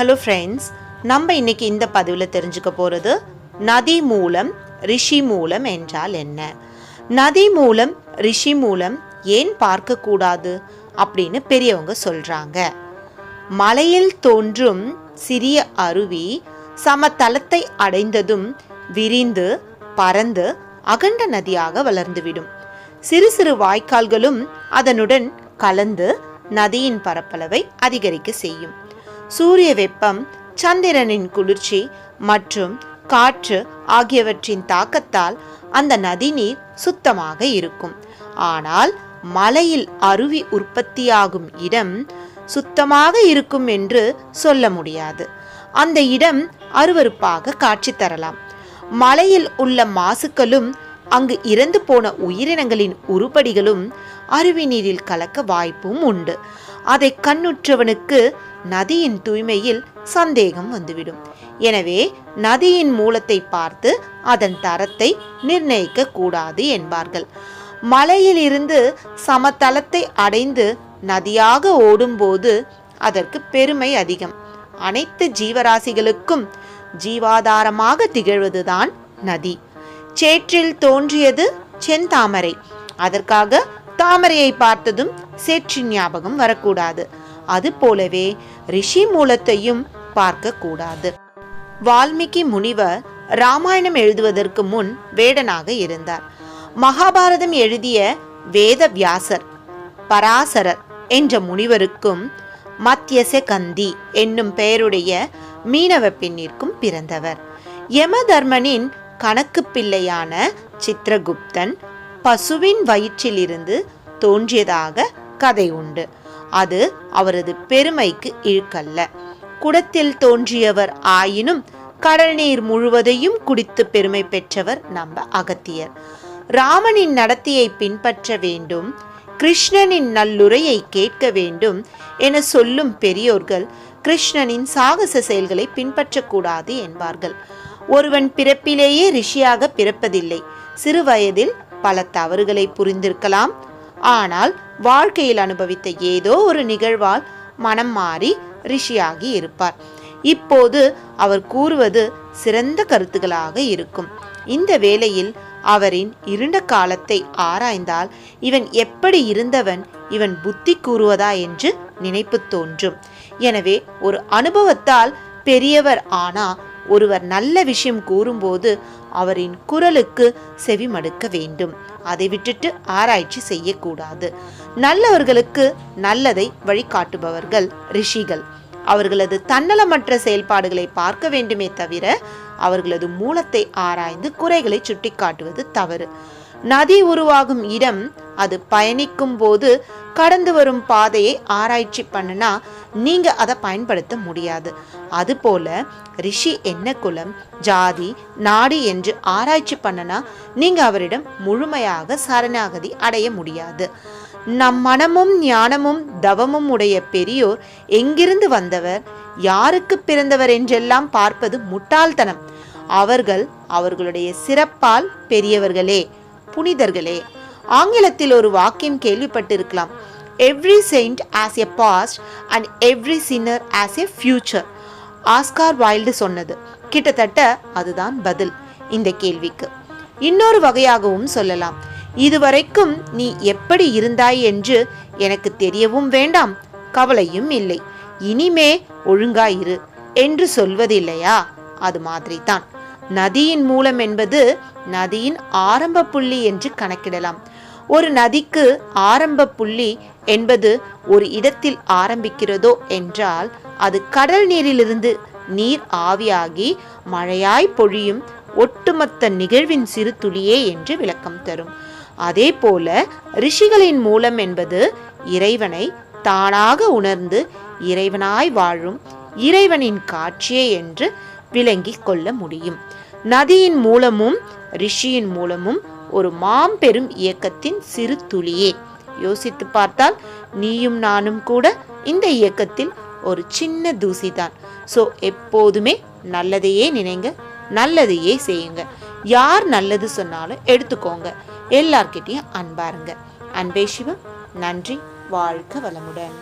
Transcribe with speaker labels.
Speaker 1: Hello friends நம்ம இன்னைக்கு இந்த பதிவில் தெரிஞ்சுக்க போகிறது நதி மூலம் ரிஷி மூலம் என்றால் என்ன? நதி மூலம் ரிஷி மூலம் ஏன் பார்க்கக்கூடாது? அப்படின்னு பெரியவங்க சொல்கிறாங்க மலையில் தோன்றும் சிறிய அருவி சமதளத்தை அடைந்ததும் விரிந்து பறந்து அகண்ட நதியாக வளர்ந்துவிடும். சிறு சிறு வாய்க்கால்களும் அதனுடன் கலந்து நதியின் பரப்பளவை அதிகரிக்க செய்யும். சூரிய வெப்பம் சந்திரனின் குளிர்ச்சி மற்றும் காற்று ஆகியவற்றின் தாக்கத்தால் அந்த நதிநீர் சுத்தமாக இருக்கும். ஆனால் மலையில் அருவி உற்பத்தியாகும் இடம் சுத்தமாக இருக்கும் என்று சொல்ல முடியாது. அந்த இடம் அருவருப்பாக காட்சி தரலாம். மலையில் உள்ள மாசுக்களும் அங்கு இறந்து போன உயிரினங்களின் உருப்படிகளும் அருவி நீரில் கலக்க வாய்ப்பும் உண்டு. அதை கண்ணுற்றவனுக்கு நதியின் தூய்மையில் சந்தேகம் வந்துவிடும். எனவே நதியின் மூலத்தை பார்த்து அதன் தரத்தை நிர்ணயிக்க கூடாது என்பார்கள். மலையிலிருந்து சமதளத்தை அடைந்து நதியாக ஓடும்போது அதற்கு பெருமை அதிகம். அனைத்து ஜீவராசிகளுக்கும் ஜீவாதாரமாக திகழ்வதுதான் நதி. சேற்றில் தோன்றியது செந்தாமரை. அதற்காக தாமரையை பார்த்ததும் சேற்றின் ஞாபகம் வரக்கூடாது. அது போலவே ரிஷி மூலத்தையும் பார்க்க கூடாது வால்மீகி முனிவர் ராமாயணம் எழுதுவதற்கு முன் வேடனாக இருந்தார். மகாபாரதம் எழுதிய வேத வியாசர் பராசரர் என்ற முனிவருக்கும் மத்தியச கந்தி என்னும் பெயருடைய மீனவ பெண்ணிற்கும் பிறந்தவர். யமதர்மனின் கணக்கு பிள்ளையான சித்திரகுப்தன் பசுவின் வயிற்றிலிருந்து தோன்றியதாக கதை உண்டு. அது அவரது பெருமைக்கு இழுக்கல்ல. குடத்தில் தோன்றியவர் ஆயினும் கடல் நீர் முழுவதையும் குடித்து பெருமை பெற்றவர் நம்ம அகத்தியர். ராமனின் நடத்தையை பின்பற்ற வேண்டும் கிருஷ்ணனின் நல்லுரையை கேட்க வேண்டும் என சொல்லும் பெரியோர்கள் கிருஷ்ணனின் சாகச செயல்களை பின்பற்றக்கூடாது என்பார்கள். ஒருவன் பிறப்பிலேயே ரிஷியாக பிறப்பதில்லை. சிறு வயதில் பல தவறுகளை புரிந்திருக்கலாம் ஆனால் வாழ்க்கையில் அனுபவித்த ஏதோ ஒரு நிகழ்வால் மனம் மாறி ரிஷியாகி இருப்பார். இப்போது அவர் கூறுவது சிறந்த கருத்துகளாக இருக்கும். இந்த வேளையில் அவரின் இருண்ட காலத்தை ஆராய்ந்தால் இவன் எப்படி இருந்தவன் இவன் புத்தி கூறுவதா என்று நினைப்பு தோன்றும். எனவே ஒரு அனுபவத்தால் பெரியவர் ஆனா ஒருவர் நல்ல விஷயம் கூறும்போது அவரின் குரலுக்கு செவிமடுக்க வேண்டும். அதை விட்டுட்டு ஆராய்ச்சி செய்யக்கூடாது. நல்லவர்களுக்கு நல்லதை வழிகாட்டுபவர்கள் ரிஷிகள். அவர்களது தன்னலமற்ற செயல்பாடுகளை பார்க்க வேண்டுமே தவிர அவர்களது மூலத்தை ஆராய்ந்து குறைகளை சுட்டிக்காட்டுவது தவறு. நதி உருவாகும் இடம் அது பயணிக்கும் போது கடந்து வரும் பாதையை ஆராய்ச்சி பண்ணுனா நீங்க அதை பயன்படுத்த முடியாது. அதுபோல ரிஷி என்ன குலம் ஜாதி நாடு என்று ஆராய்ச்சி பண்ணனா நீங்க அவரிடம் முழுமையாக சரணாகதி அடைய முடியாது. நம் மனமும் ஞானமும் தவமும் உடைய பெரியோர் எங்கிருந்து வந்தவர் யாருக்கு பிறந்தவர் என்றெல்லாம் பார்ப்பது முட்டாள்தனம். அவர்கள் அவர்களுடைய சிறப்பால் பெரியவர்களே. புனிதர்களே ஆங்கிலத்தில் ஒரு வாக்கியம் கேள்விப்பட்டிருக்கலாம். Every saint has a past and every sinner has a future Oscar Wilde சொன்னது. கிட்டத்தட்ட அதுதான் பதில் இந்த கேள்விக்கு. இன்னொரு வகையாகவும் சொல்லலாம். இதுவரைக்கும் நீ எப்படி இருந்தாய் என்று எனக்கு தெரியவும் வேண்டாம் கவலையும் இல்லை. இனிமே ஒழுங்காயிரு என்று சொல்வதில்லையா? அது மாதிரி தான் நதியின் மூலம் என்பது நதியின் ஆரம்ப புள்ளி என்று கணக்கிடலாம். ஒரு நதிக்கு ஆரம்ப புள்ளி என்பது ஒரு இடத்தில் ஆரம்பிக்கிறதோ என்றால் அது கடல் நீரிலிருந்து நீர் ஆவியாகி மழையாய் பொழியும் ஒட்டுமொத்த நிகழ்வின் சிறு துளியே என்று விளக்கம் தரும். அதே போல ரிஷிகளின் மூலம் என்பது இறைவனை தானாக உணர்ந்து இறைவனாய் வாழும் இறைவனின் காட்சியே என்று விளங்கி கொள்ள முடியும். நதியின் மூலமும் ரிஷியின் மூலமும் ஒரு மாம்பெரும் இயக்கத்தின் சிறு துளியே. யோசித்து பார்த்தால் நீயும் நானும் கூட இந்த இயக்கத்தில் ஒரு சின்ன தூசிதான். ஸோ எப்போதுமே நல்லதையே நினைங்க நல்லதையே செய்யுங்க. யார் நல்லது சொன்னாலும் எடுத்துக்கோங்க. எல்லார்கிட்டையும் அன்பாருங்க. அன்பே சிவம் நன்றி வாழ்க வளமுடன்.